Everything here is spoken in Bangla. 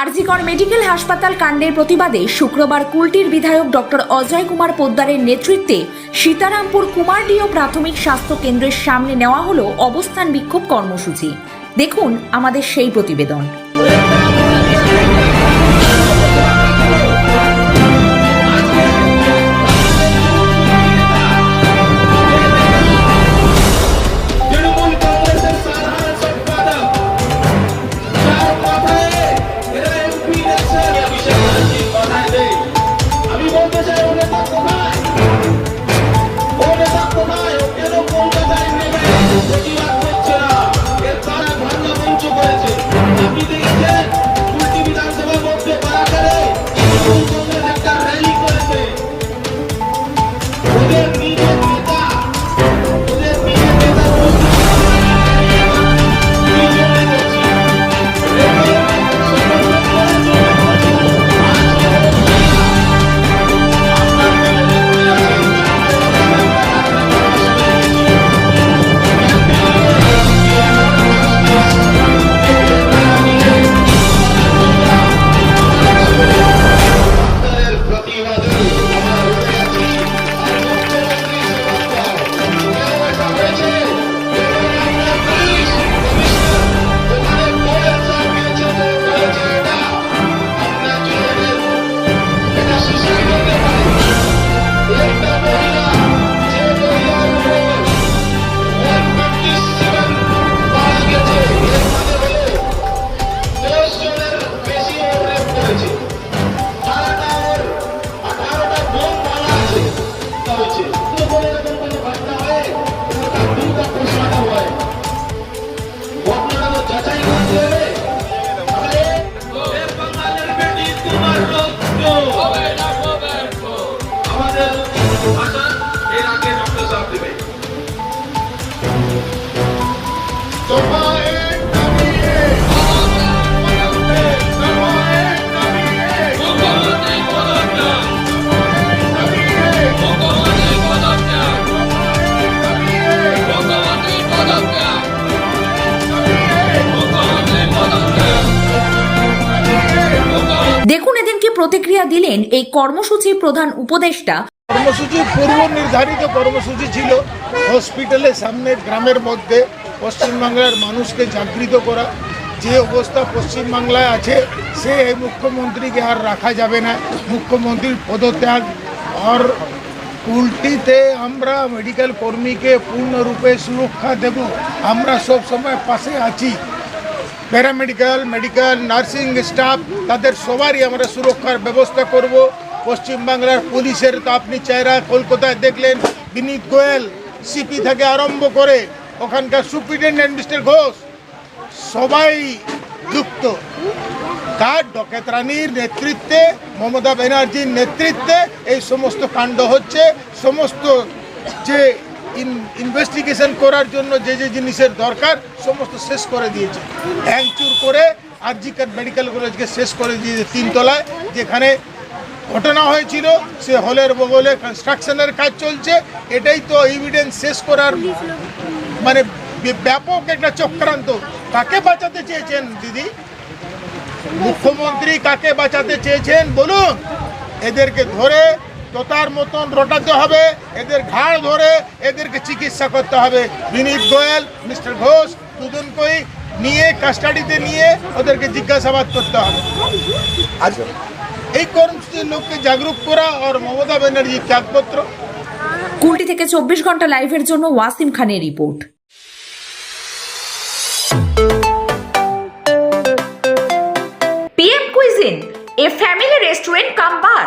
আরজিকর মেডিকেল হাসপাতাল কাণ্ডের প্রতিবাদে শুক্রবার কুলটির বিধায়ক ডক্টর অজয় কুমার পোদ্দারের নেতৃত্বে সীতারামপুর কুমারডিও প্রাথমিক স্বাস্থ্য কেন্দ্রের সামনে নেওয়া হলো অবস্থান বিক্ষোভ কর্মসূচি। দেখুন আমাদের সেই প্রতিবেদন। দাবি এক দেখুন এদিন কি প্রতিক্রিয়া দিলেন এই কর্মসূচির প্রধান উপদেষ্টা। কর্মসূচি পূর্ব নির্ধারিত কর্মসূচি ছিল হসপিটালের সামনে গ্রামের মধ্যে পশ্চিমবাংলার মানুষকে জাগৃত করা। যে অবস্থা পশ্চিমবাংলায় আছে, সে এই মুখ্যমন্ত্রীকে আর রাখা যাবে না। মুখ্যমন্ত্রীর পদত্যাগ আর উল্টিতে আমরা মেডিকেল কর্মীকে পূর্ণরূপে সুরক্ষা দেব। আমরা সব সময় পাশে আছি। প্যারামেডিক্যাল মেডিকেল নার্সিং স্টাফ তাদের সবারই আমরা সুরক্ষার ব্যবস্থা করব। পশ্চিমবাংলার পুলিশের তো আপনি চেহারা কলকাতায় দেখলেন, বিনীত গোয়েল সিপি থেকে আরম্ভ করে ওখানকার সুপ্রিটেন্ডেন্ট মিস্টার ঘোষ, সবাই যুক্ত। তার ডকেত রানীর নেতৃত্বে, মমতা ব্যানার্জির নেতৃত্বে এই সমস্ত কাণ্ড হচ্ছে, সমস্ত যে ইনভেস্টিগেশন করার জন্য যে যে জিনিসের দরকার, সমস্ত শেষ করে দিয়েছে। হ্যাংচুর করে আর আরজিকার মেডিকেল কলেজকে শেষ করে দিয়েছে তিনতলায়, যেখানে ঘটনা হয়েছিল, সে হলের বগলে কনস্ট্রাকশনের কাজ চলছে। এটাই তো এভিডেন্স শেষ করার মানে ব্যাপক একটা চক্রান্ত। কাকে বাঁচাতে চেয়েছেন দিদি? মুখ্যমন্ত্রী কাকে বাঁচাতে চেয়েছেন? বলুন। এদেরকে ধরে তোতার মতন রটাতে হবে। এদের ঘাড় ধরে এদেরকে চিকিৎসা করতে হবে। বিনীত গোয়েল মিস্টার ঘোষ দুজনকেই নিয়ে কাস্টাডিতে নিয়ে ওদেরকে জিজ্ঞাসাবাদ করতে হবে। আচ্ছা। এই কর্মসূচির লোককে জাগরুক করা আর মমতা ব্যানার্জির ত্যাগপত্র। কুলটি থেকে চব্বিশ ঘণ্টা লাইভের জন্য ওয়াসিম খানের report. PM cuisine a family restaurant cum bar